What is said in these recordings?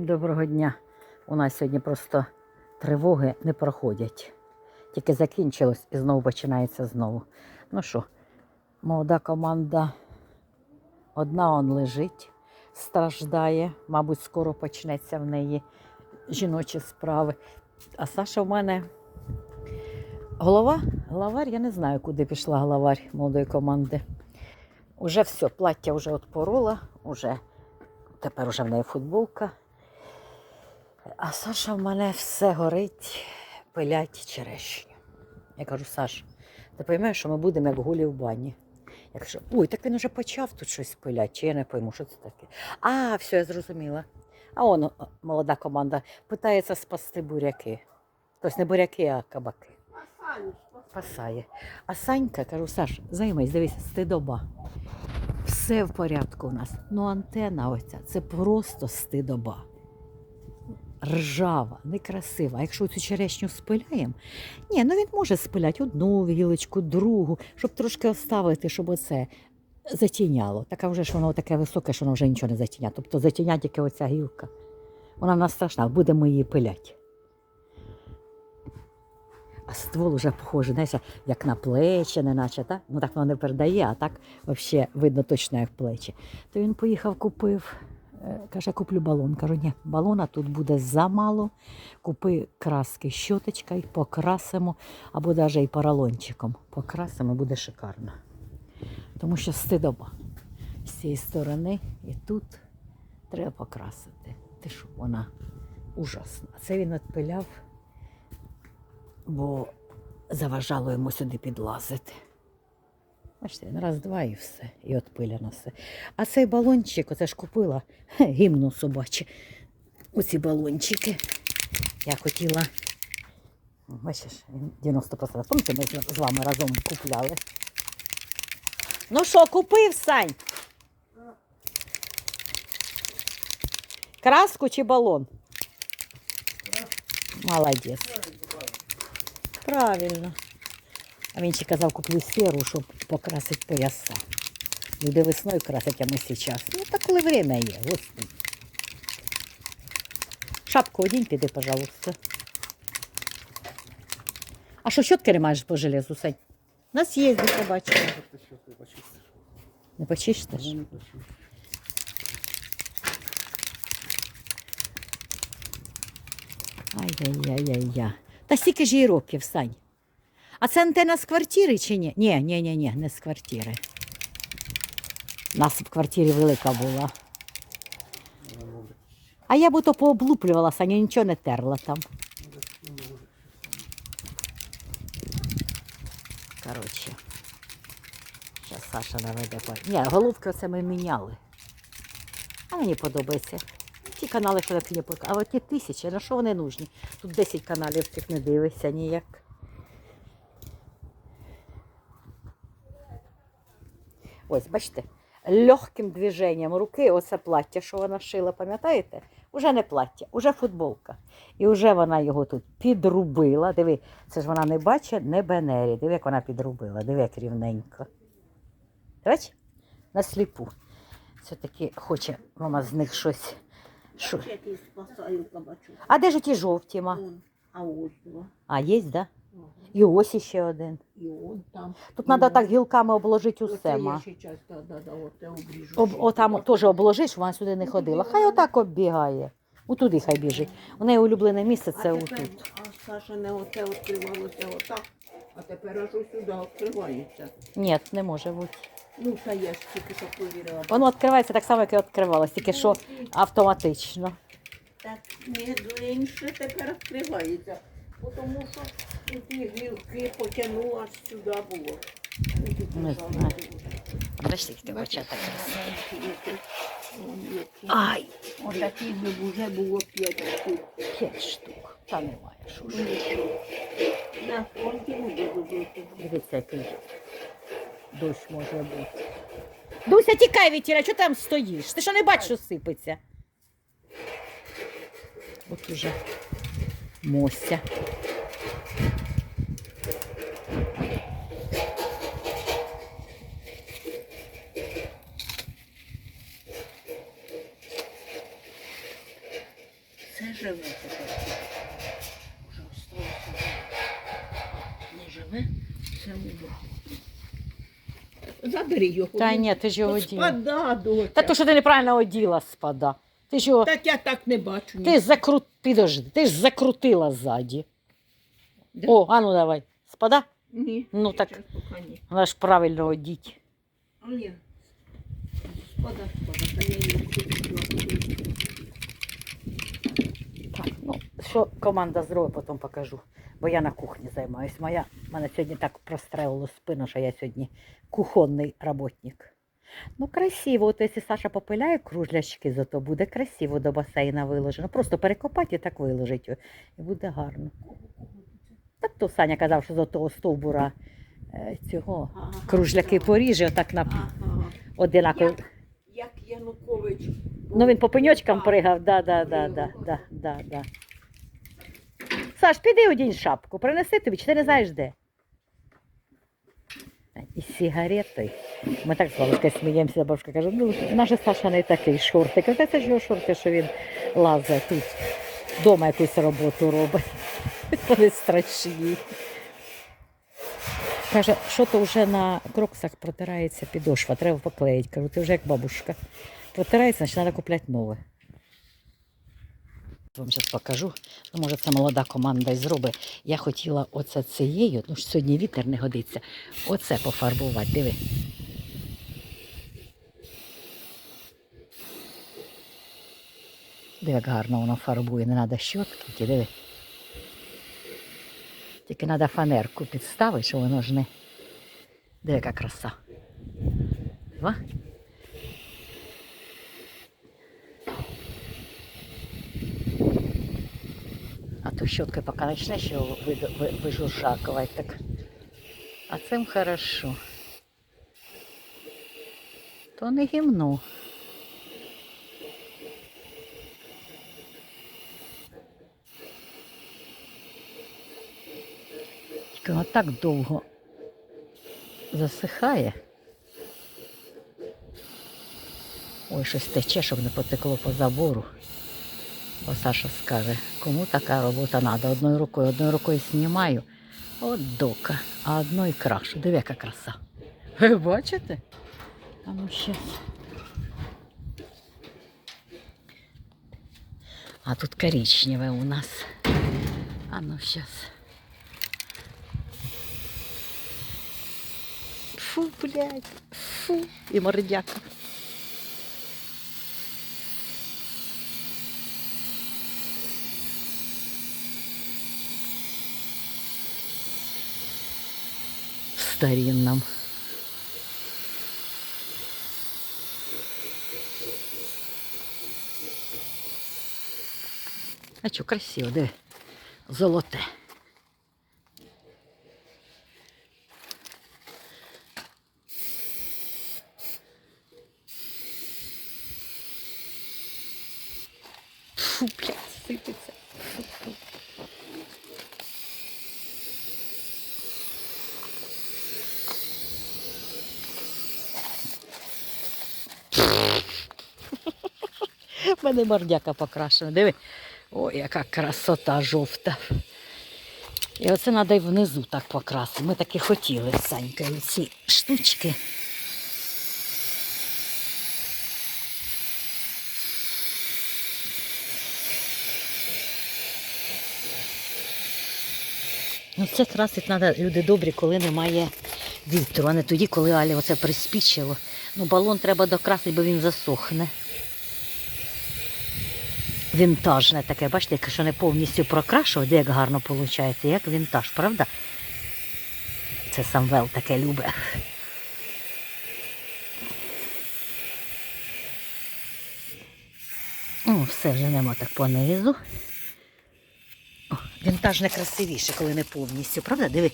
Доброго дня. У нас сьогодні просто тривоги не проходять. Тільки закінчилось і знову починається знову. Ну що, молода команда одна он лежить, страждає. Мабуть, скоро почнеться в неї жіночі справи. А Саша в мене голова, главарь, я не знаю, куди пішла главарь молодої команди. Уже все, плаття вже отпорола, уже, тепер уже в неї футболка. А Саша в мене все горить, пилять черешню. Я кажу, Саш, ти розумієш, що ми будемо як гулі в бані. Я кажу, ой, так він уже почав тут щось пиляти, чи я не пойму, що це таке. А, все, я зрозуміла. А он молода команда питається спасти буряки. Тобто не буряки, а кабаки. Спасає. А Санька, кажу, Саш, займись, дивись, стидоба. Все в порядку у нас. Ну, антена оця, це просто стидоба ржава, некрасива. А якщо цю черешню спиляємо, ні, ну він може спиляти одну гілочку, другу, щоб трошки оставити, щоб оце затіняло. Така вже ж воно таке високе, що воно вже нічого не затіняє. Тобто затіняє тільки оця гілка. Вона в нас страшна, будемо її пиляти. А ствол уже похожий, знаєш, як на плечі, не наче, так? Ну так воно не передає, а так взагалі видно точно як плечі. То він поїхав, купив Каже, куплю балон. Кажу, ні, балона тут буде замало. Купи краски щоточка і покрасимо, або навіть і поролончиком. Покрасимо, буде шикарно. Тому що стидоба. З цієї сторони і тут треба покрасити. Ти що, вона ужасна. Це він відпиляв, бо заважало йому сюди підлазити. Бачите, він раз, два і все, і отпиляно все. А цей балончик, оце ж купила гімну собаче. Оці балончики. Я хотіла. Бачиш, він 90%. Пам'ятаєте, ми з вами разом купляли. Ну що, купив Сань? Краску чи балон? Молодець. Правильно. А він ще казав, куплю серу, щоб покрасити пояса. Люди весною красять, а ми зараз. Ну, так коли время є, господи. Шапку одінь піди, пожалуйста. А що щотки не маєш по железу, Сань? У нас є, де побачимо. Не почистиш? Ай-яй-яй-яй-яй. Та стільки ж їй років, Сань. А це антенна з квартири чи ні? Ні, ні, ні, ні, не з квартири. У нас в квартирі велика була. А я б то пооблуплювала, Саня, нічого не терла там. Коротше. Зараз Саша наведе. по- Ні, головки оце ми міняли. А мені подобається. Ті канали, такі не А от ті тисячі, на що вони нужні? Тут 10 каналів цих не дивишся ніяк. Ось, бачите, легким движенням руки, оце плаття, що вона шила, пам'ятаєте? Уже не плаття, уже футболка. І вже вона його тут підрубила. Диви, це ж вона не бачить, не бенері. Диви, як вона підрубила, диви, як рівненько. Бач? На сліпу. Все-таки хоче мама з них щось. Кабачок. А де ж ті жовті, ма? А ось. А, є, так? Да? І ось іще один. І он там. Тут І треба он. так гілками обложити Оце усе, я ма. ще час, да, да, да, оте обріжу. Об, ще отам теж обложиш, щоб вона сюди не ходила. Хай отак оббігає. Отуди хай біжить. У неї улюблене місце це а тепер, отут. а Саша не оте відкривалося отак, а тепер аж ось сюди відкривається. Ні, не може бути. Ну, та я ж тільки що провірила. Воно відкривається так само, як і відкривалось, тільки що автоматично. Так медленніше тепер відкривається. Бо Тому що ті гілки потягнула аж сюди було. Ну, Не знаю. Бачите, Бачиш, початок. Ай, Отаких би вже було п'ять штук. п'ять штук. Та немає, що ж. На фронті буде робити. Дивіться, який дощ може бути. Дуся, тікай тіля, чого там стоїш? Ти що не бачиш, що сипеться? От уже Мося. Все живе тепер. Уже осталося. Не живе, все умре. Забери його. Та ні, ти ж його оділа. Спада, доця. Та то, що ти неправильно оділа, спада. Ти ж його. Так я так не бачу. Ти ж закрут... Підожди, ти ж закрутила ззаді. Да? О, а ну давай. Спада? Ні. Ну, так. Ні. Вона ж правильно одіть. Ні. Спада, спада, та я її. Так, ну, що команда зробить, потім покажу. Бо я на кухні займаюсь. Моя, мене сьогодні так прострелило спину, що я сьогодні кухонний роботник. Ну, красиво, от якщо Саша попиляє кружлячки, зато буде красиво до басейна виложено. Просто перекопати і так виложить. І буде гарно. Так то Саня казав, що з того стовбура е, цього кружляки поріже, отак на одинаково. Як, як Янукович. Ну він по пеньочкам пригав, да, да, да, да, да, да, да. Саш, піди одінь шапку, принеси тобі, чи ти не знаєш де? І з сигаретою. Ми так з бабушкою сміємося, бабушка каже, ну наша Саша не такий шортик. Оце це ж його шорти, що він лазить тут, вдома якусь роботу робить. Вони страшні. Каже, що то вже на кроксах протирається підошва, треба поклеїти. Кажу, ти вже як бабушка. Протирається, значить треба купляти нове. Вам зараз покажу. Ну, може, це молода команда і зробить. Я хотіла оце цією, ну ж сьогодні вітер не годиться. Оце пофарбувати. Диви. Диви, як гарно воно фарбує, не треба щотки, диви. Тільки треба фанерку підставити, щоб воно ж не. Диви, яка краса. Два. А то щоткою поки почнеш його ви- ви- так. А цим хорошо. То не гімно. Тільки воно так довго засихає. Ой, щось тече, щоб не потекло по забору. Бо Саша скаже, кому така робота треба. Одною рукою, одною рукою знімаю. От дока, а одною крашу. Диви, яка краса. Ви бачите? А ну щас. А тут коричневе у нас. А ну щас. Фу, блядь, фу. І мордяка. Старинном. А що, красиво, диви. Золоте. Фу, блядь, сипеться. Фу, фу. В мене мордяка покрашена. Диви. Ой, яка красота жовта. І оце треба й внизу так покрасити. Ми таки хотіли з Санькою ці штучки. Ну, це красить треба, люди добрі, коли немає вітру, а не тоді, коли Алі оце приспічило. Ну, балон треба докрасити, бо він засохне. Вінтажне таке, бачите, якщо не повністю прокрашувати, як гарно виходить, як вінтаж, правда? Це Самвел таке любить. О, все нема так понизу. О, вінтаж не красивіше, коли не повністю, правда? Диви,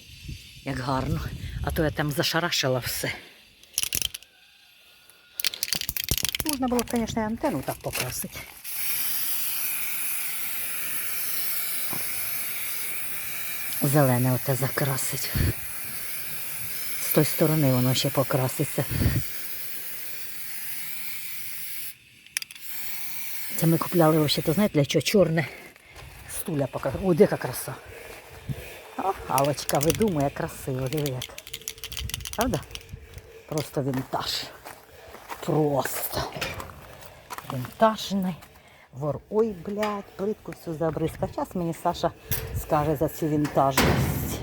як гарно. А то я там зашарашила все. Можна було, звісно, антенну так покрасити. Зелене оте закрасить. З тої сторони воно ще покраситься. Це ми купляли вообще, то знаєте, для чого чорне стуля покрасити. О, яка краса. О, Алочка видумує красиво, диви. Правда? Просто вінтаж. Просто. Вінтажний. Вор. Ой, блядь, плитку всю забризкав. Зараз мені Саша скаже за цю вінтажність.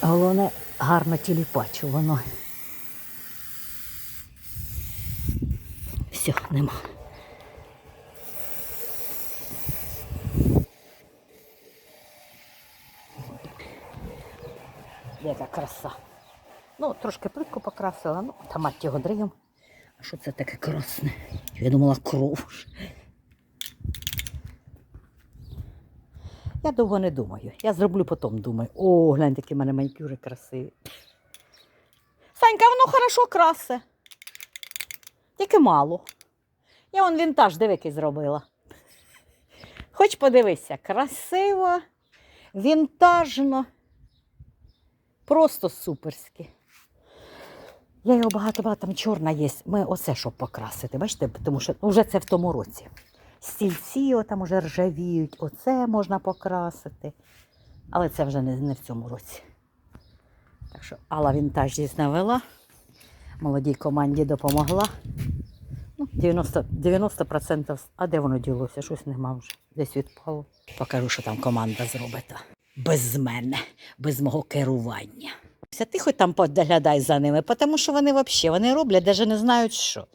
Головне гарно тіліпачу воно. Все, нема. Яка краса. Ну, трошки плитку покрасила, ну, та мать його дригом. А що це таке красне? Я думала, кров. Я довго не думаю. Я зроблю потім, думаю. О, глянь, такі в мене манікюри красиві. Санька, воно хорошо красе. Тільки мало. Я вон вінтаж, диви, який зробила. Хоч подивися, красиво, вінтажно. Просто суперськи. Я його багато-багато там чорна є. Ми оце щоб покрасити. Бачите, тому що вже це в тому році. Стільці там уже ржавіють, оце можна покрасити. Але це вже не, не в цьому році. Так що Алла вінтажність навела, молодій команді допомогла. Ну, 90%, 90%, а де воно ділося? Щось нема вже. Десь відпало. Покажу, що там команда зробить. Без мене, без мого керування. Ти хоч там поглядай за ними, тому що вони взагалі вони роблять, навіть не знають що.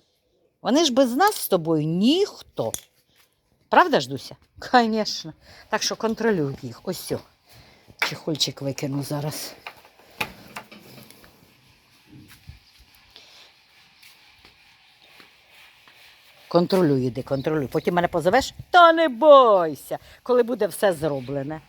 Вони ж без нас з тобою ніхто. Правда ж, Дуся? Звісно. Так що контролюй їх. Ось все. Чехольчик викину зараз. Контролюй, іди, контролюй. Потім мене позовеш, та не бойся, коли буде все зроблене.